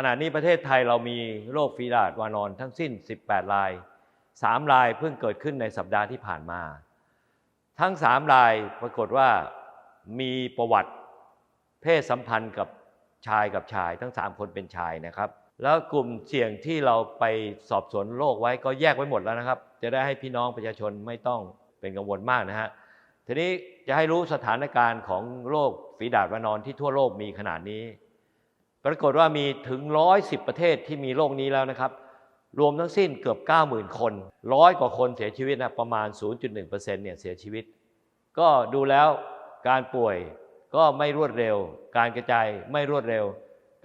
ขณะนี้ประเทศไทยเรามีโรคฝีดาษวานอนทั้งสิ้น 18 ราย 3 รายเพิ่งเกิดขึ้นในสัปดาห์ที่ผ่านมา ทั้ง 3 รายปรากฏว่ามีประวัติเพศสัมพันธ์กับชายกับชาย ทั้ง 3 คนเป็นชายนะครับ แล้วกลุ่มเสี่ยงที่เราไปสอบสวนโรคไว้ก็แยกไว้หมดแล้วนะครับ จะได้ให้พี่น้องประชาชนไม่ต้องเป็นกังวลมากนะฮะทีนี้จะให้รู้สถานการณ์ของโรคฝีดาษวานอนที่ทั่วโลกมีขนาดนี้ ปรากฏว่ามีถึง 110 ประเทศที่มีโรคนี้แล้วนะครับ รวมทั้งสิ้นเกือบ 90,000 คนร้อยกว่าคนเสียชีวิตนะประมาณ 0.1%เนี่ยเสียชีวิต ก็ดูแล้วการป่วยก็ไม่รวดเร็ว การกระจายไม่รวดเร็ว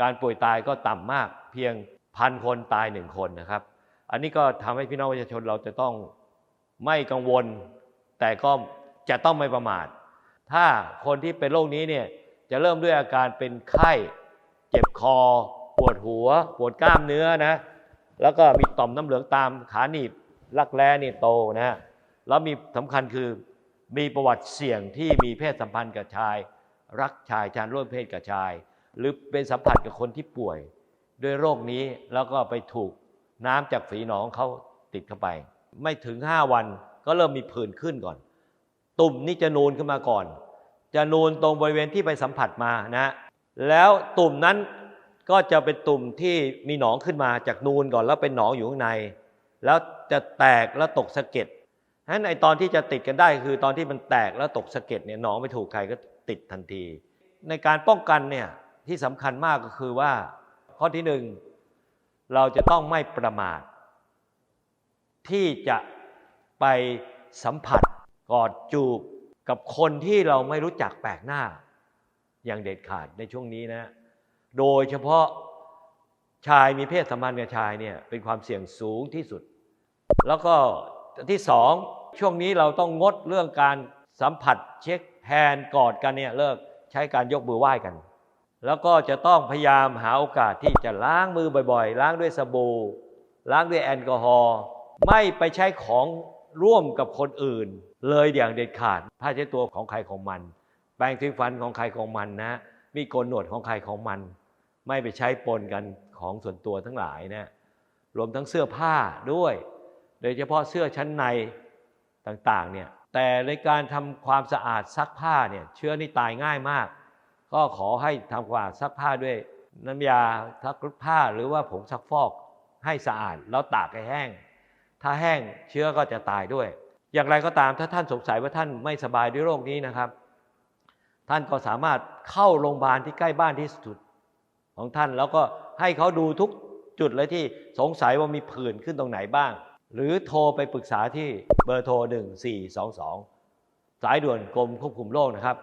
การป่วยตายก็ต่ำมาก เพียงพันคนตายหนึ่งคนนะครับ อันนี้ก็ทำให้พี่น้องประชาชนเราจะต้องไม่กังวล แต่ก็จะต้องไม่ประมาท ถ้าคนที่เป็นโรคนี้เนี่ยจะเริ่มด้วยอาการเป็นไข้ เจ็บคอ ปวดหัว ปวดกล้ามเนื้อนะ แล้วก็มีต่อมน้ำเหลืองตามขาหนีบรักแร้นี่โตนะฮะแล้วมีสำคัญคือมีประวัติเสี่ยงที่มีเพศสัมพันธ์กับชาย รักชายชานร่วมเพศกับชาย หรือเป็นสัมผัสกับคนที่ป่วย ด้วยโรคนี้แล้วก็ไปถูกน้ำจากฝีหนองเขาติดเข้าไป ไม่ถึง 5 วันก็เริ่มมีผื่นขึ้นก่อน ตุ่มนี่จะนูนขึ้นมาก่อน จะนูนตรงบริเวณที่ไปสัมผัสมานะ แล้วตุ่มนั้นก็จะเป็นตุ่มที่มีหนองขึ้นมาจากนูนก่อนแล้วเป็นหนองอยู่ข้างใน แล้วจะแตกแล้วตกสะเก็ดฉะนั้นไอตอนที่จะติดกันได้คือตอนที่มันแตกแล้วตกสะเก็ดเนี่ยหนองไปถูกใครก็ติดทันที ในการป้องกันเนี่ยที่สำคัญมากก็คือว่า ข้อที่หนึ่งเราจะต้องไม่ประมาท ที่จะไปสัมผัสกอดจูบกับคนที่เราไม่รู้จักแปลกหน้า อย่างเด็ดขาดในช่วงนี้นะ โดยเฉพาะชายมีเพศสัมพันธ์กับชายเนี่ยเป็นความเสี่ยงสูงที่สุด แล้วก็ที่สองช่วงนี้เราต้องงดเรื่องการสัมผัสเช็คแฮนด์กอดกันเนี่ยเลิกใช้การยกมือไหว้กัน แล้วก็จะต้องพยายามหาโอกาสที่จะล้างมือบ่อยๆ ล้างด้วยสบู่ล้างด้วยแอลกอฮอล์ไม่ไปใช้ของร่วมกับคนอื่น เลยอย่างเด็ดขาดผ้าเช็ดตัวของใครของมัน แปรงสีฟันของใครของมันนะ มีโกนหนวดของใครของมัน ไม่ไปใช้ปนกันของส่วนตัวทั้งหลายนะรวมทั้งเสื้อผ้าด้วย โดยเฉพาะเสื้อชั้นในต่างๆเนี่ยแต่ในการทำความสะอาดซักผ้าเนี่ยเชื้อนี่ตายง่ายมาก ก็ขอให้ทำความซักผ้าด้วยน้ำยาซักผ้าหรือว่าผงซักฟอกให้สะอาดแล้วตากให้แห้ง ถ้าแห้งเชื้อก็จะตายด้วย อย่างไรก็ตามถ้าท่านสงสัยว่าท่านไม่สบายด้วยโรคนี้นะครับ ท่านก็สามารถเข้าโรงพยาบาลที่ใกล้บ้านที่สุดของท่านแล้วก็ให้เขาดูทุกจุดเลยที่สงสัยว่ามีผื่นขึ้นตรงไหนบ้าง หรือโทรไปปรึกษาที่เบอร์โทร 1422 สายด่วนกรมควบคุมโรคนะครับ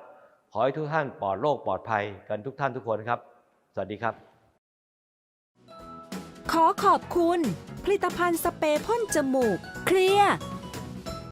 ขอให้ทุกท่านปลอดโรคปลอดภัยกันทุกท่านทุกคนครับ สวัสดีครับ ขอขอบคุณ ผลิตภัณฑ์สเปรย์พ่นจมูก เคลียร์